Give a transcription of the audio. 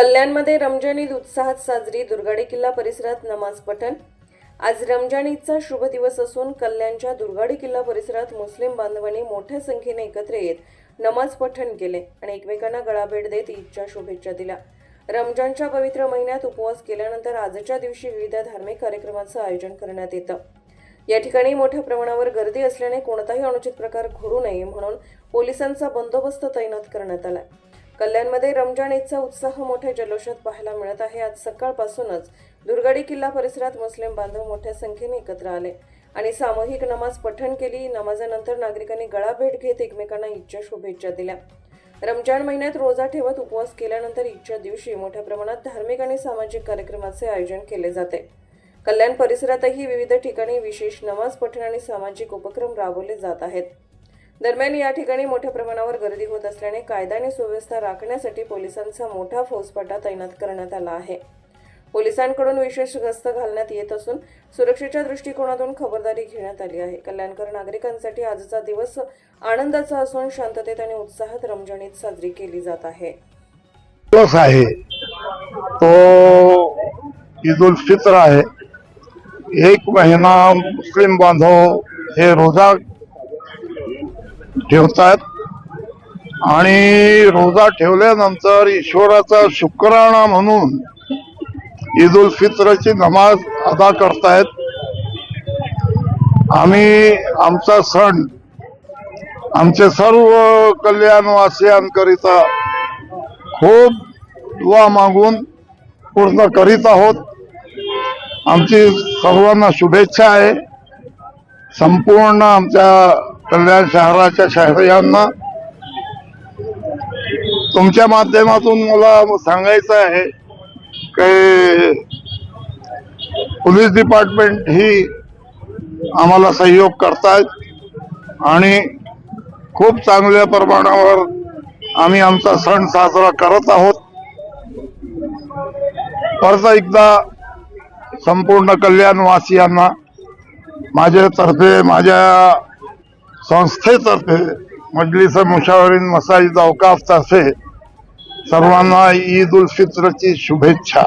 कल्याणमध्ये रमजान ईद उत्साहात साजरी दुर्गाडी किल्ला परिसरात नमाज पठण. आज रमजान ईदचा शुभ दिवस असून कल्याणच्या दुर्गाडी किल्ला परिसरात मुस्लिम बांधवांनी मोठ्या संख्येने एकत्र येत नमाज पठण केले आणि एकमेकांना गळाभेट देत ईदच्या शुभेच्छा दिल्या. रमजानच्या पवित्र महिन्यात उपवास केल्यानंतर आजच्या दिवशी विविध धार्मिक कार्यक्रमाचं आयोजन करण्यात येतं. या ठिकाणी मोठ्या प्रमाणावर गर्दी असल्याने कोणताही अनुचित प्रकार घडू नये म्हणून पोलिसांचा बंदोबस्त तैनात करण्यात आलाय. कल्याणमध्ये रमजान ईदचा उत्साह मोठ्या जल्लोषात पाहायला मिळत आहे. आज सकाळपासूनच दुर्गाडी किल्ला परिसरात मुस्लिम बांधव मोठ्या संख्येने एकत्र आले आणि सामूहिक नमाज पठण केली. नमाजानंतर नागरिकांनी गळाभेट घेत एकमेकांना ईदच्या शुभेच्छा दिल्या. रमजान महिन्यात रोजा ठेवत उपवास केल्यानंतर ईदच्या दिवशी मोठ्या प्रमाणात धार्मिक आणि सामाजिक कार्यक्रमाचे आयोजन केले जाते. कल्याण परिसरातही विविध ठिकाणी विशेष नमाज पठण आणि सामाजिक उपक्रम राबवले जात आहेत. दरम्यान या ठिकाणी मोठ्या प्रमाणावर गर्दी होत असल्याने कायदा आणि सुव्यवस्था राखण्यासाठी पोलिसांचा मोठा फौजफाटा तैनात करण्यात आला आहे. पोलिसांकडून विशेष गस्त घालण्यात येत असून सुरक्षेच्या दृष्टिकोनातून खबरदारी घेण्यात आली आहे. कल्याणकर नागरिकांसाठी आजचा दिवस आनंदाचा असून शांततेत आणि उत्साहात रमजणीत साजरी केली जात आहे. दिवस आहे. तो ईद उल फित्र आहे. एक महिना मुस्लिम बांधव हे रोजा ठेवतात. आणि रोजा ठेवल्यानंतर ईश्वराचा शुक्राणा म्हणून ईद उल फित्रची नमाज अदा करतायत. आम्ही आमचा सण आमचे सर्व कल्याणवासियांकरिता खूप दुवा मागून पूर्ण करीत आहोत. आमची सर्वांना शुभेच्छा आहे. संपूर्ण आमच्या कल्याण शहराच्या शहरांना तुमच्या माध्यमातून मला सांगायचं आहे की पोलीस डिपार्टमेंट ही आम्हाला सहयोग करतायत आणि खूप चांगल्या प्रमाणावर आम्ही आमचा सण साजरा करत आहोत. परत एकदा संपूर्ण कल्याणवासियांना माझ्यातर्फे माझ्या संस्थेतर्फे मजलिस मुशावरीन मसाईद अवकाफ तर्फे सर्वांना ईद उल फित्रची शुभेच्छा.